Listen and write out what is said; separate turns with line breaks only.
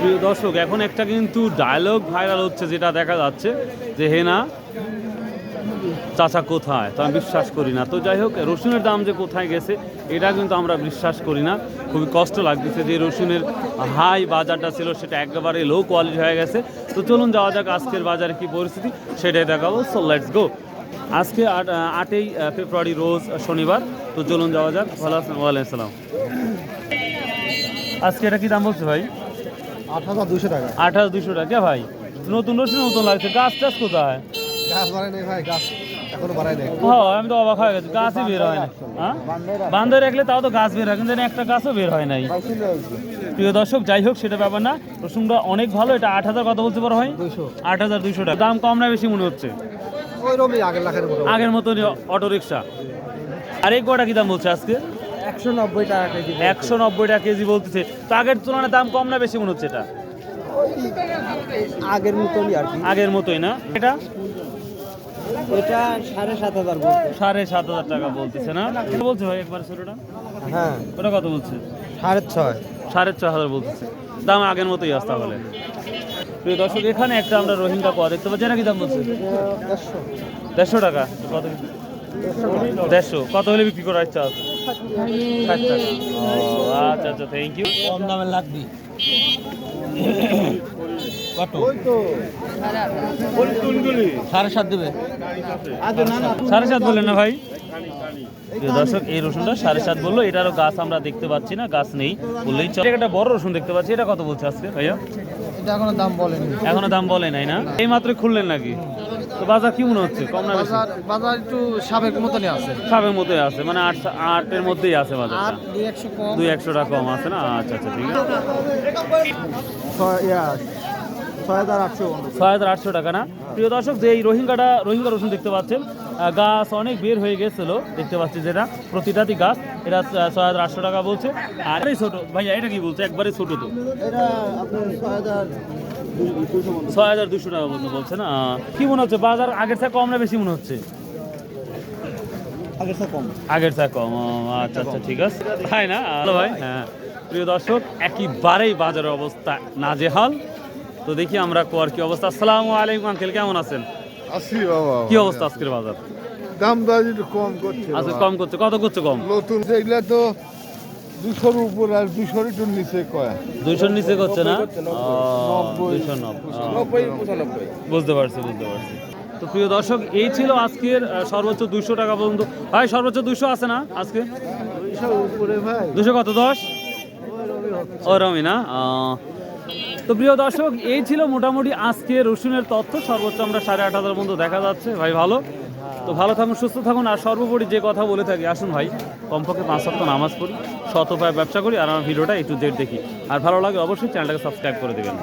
প্রিয় দর্শক, এখন একটা কিন্তু ডায়লগ ভাইরাল হচ্ছে যেটা দেখা যাচ্ছে যে হে না চাচা কোথায়? তো আমি বিশ্বাস করি না। তো যাই হোক, রসুনের দাম যে কোথায় গেছে, এটা কিন্তু আমরা বিশ্বাস করি না। খুবই কষ্ট লাগতেছে যে রসুনের হাই বাজারটা ছিল, সেটা একেবারে লো কোয়ালিটি হয়ে গেছে। তো চলুন যাওয়া যাক আজকের বাজারে কি পরিস্থিতি, সেটাই দেখাবো। সো লেটস গো আজকে আট, আটই ফেব্রুয়ারি রোজ শনিবার। তো চলুন যাওয়া যাক। ভালো আছেন? ওয়ালাইকুম সালাম আজকে এটা কি দাম বলছে ভাই?
আট হাজার দুশো টাকা।
আট হাজার দুশো টাকা ভাই। নতুন রসুন নতুন লাগছে। গাছ টাছ কোথায়?
গাছ বাড়ায় নেই ভাই গাছ এখনও বাড়ায় নেই।
হ্যাঁ আমি তো অবাক হয়ে গেছি। গাছই বের হয় না হ্যাঁ? বান্ধে রাখলে তাও তো গাছ বের হয় কিন্তু একটা গাছও বের হয় নাই। প্রিয় দর্শক যাই হোক সেটা ব্যাপার না। রসুনটা অনেক ভালো। এটা আট হাজার কত বলতে পারো
দুইশো।
আট হাজার দুইশো টাকা। দাম কম না বেশি মনে হচ্ছে?
আগের লাখের মতো।
আগের মতনই অটো রিক্সা আর এক গোটা কি দাম বলছে আজকে?
একশো নব্বই টাকা কেজি
একশো নব্বই টাকা কেজি বলতেছে। তো আগের তুলনায় দাম কম না বেশি মনে হচ্ছে এটা?
আগের মতনই আর কি।
আগের মতোই না? এটা?
এটা সাড়ে সাত হাজার
সাড়ে সাত হাজার টাকা বলতেছে না? বলছে ভাই একবার ছোটটা
হ্যাঁ।
ওটা কত বলছে?
সাড়ে ছয়।
সাড়ে ছ হাজার বলতেছে। দাম আগের মতোই আসতে তাহলে। প্রিয় দর্শক এখানে একটা আমরা রোহিঙ্গা কোয়া দেখতে পাচ্ছি। নাকি দাম বলছে?
দেড়শো।
দেড়শো টাকা। কত? দেড়শো। কত হলে বিক্রি করার ইচ্ছা আছে? আচ্ছা আচ্ছা থ্যাংক ইউ
কম দামে লাগবি। কত? সাড়ে সাত দেবে।
সাড়ে সাত বললেন না ভাই? দর্শক এই রসুনটা সাড়ে সাত বলল। এটারও গাছ আমরা দেখতে পাচ্ছি না গাছ নেই বললেই চলে। একটা বড় রসুন দেখতে পাচ্ছি। এটা কত বলছে আজকে ভাইয়া?
এখনও দাম বলেনি।
এখনও দাম বলে নাই না? এই মাত্রই খুললেন নাকি? তো বাজার কি মনে হচ্ছে? কম না বেশি?
বাজার বাজার একটু সাবেক মতনই আছে।
সাবের মতোই আছে মানে আট আটের মধ্যেই আছে বাজারটা।
দুই একশো কম।
দুই একশো টাকা কম আছে না? আচ্ছা আচ্ছা ঠিক আছে।
ছয় হাজার আটশো
ছয় হাজার আটশো টাকা না? প্রিয় দর্শক যে এই রোহিঙ্গাটা রোহিঙ্গা রসুন দেখতে পাচ্ছেন গাছ অনেক বের হয়ে গেছিল দেখতে পাচ্ছি যেটা প্রতিটাতেই গাছ এটা ছয় হাজার আটশো টাকা বলছে। আর এই ছোট ভাইয়া এটা কি বলছে? একবারে ছোট তো।
এটা ছয় হাজার
দুশো টাকা মতো বলছে না? কি মনে হচ্ছে বাজার আগের থেকে কম না বেশি মনে হচ্ছে?
আগের চেয়ে কম।
আগের কম আচ্ছা আচ্ছা ঠিক আছে। তাই না? হ্যালো ভাই হ্যাঁ। প্রিয় দর্শক একেবারেই বাজারের অবস্থা নাজেহাল। তো দেখি আমরা কোয়ার কি অবস্থা। আসসালামু আলাইকুম আঙ্কেল কেমন আছেন?
বাবা
কি অবস্থা আজকের বাজার?
দাম দাম একটু কম করছে
কম করছে কত করছে কম?
নতুন যেগুলা তো দুশোর উপর আর দুশোর একটু নিচে কয়?
দুইশোর নিচে করছে না। দুইশো নব্বই। বুঝতে পারছি বুঝতে পারছি। তো প্রিয় দর্শক এই ছিল আজকের সর্বোচ্চ দুইশো টাকা পর্যন্ত। ভাই সর্বোচ্চ দুশো আছে না আজকে? দুশো কত দশ? ও রমি না? আহ, তো প্রিয় দর্শক, এই ছিল মোটামুটি আজকে রসুনের তথ্য। সর্বোচ্চ আমরা সাড়ে আট হাজার পর্যন্ত দেখা যাচ্ছে। ভাই, ভালো? তো ভালো থাকুন, সুস্থ থাকুন। আর সর্বোপরি যে কথা বলে থাকি, আসুন ভাই, কমপক্ষে পাঁচ সপ্তাহ নামাজ পড়ি, শত উপায় ব্যবসা করি, আর আমার ভিডিওটা একটু জেট দেখি। আর ভালো লাগে অবশ্যই চ্যানেলটাকে সাবস্ক্রাইব করে দেবেন।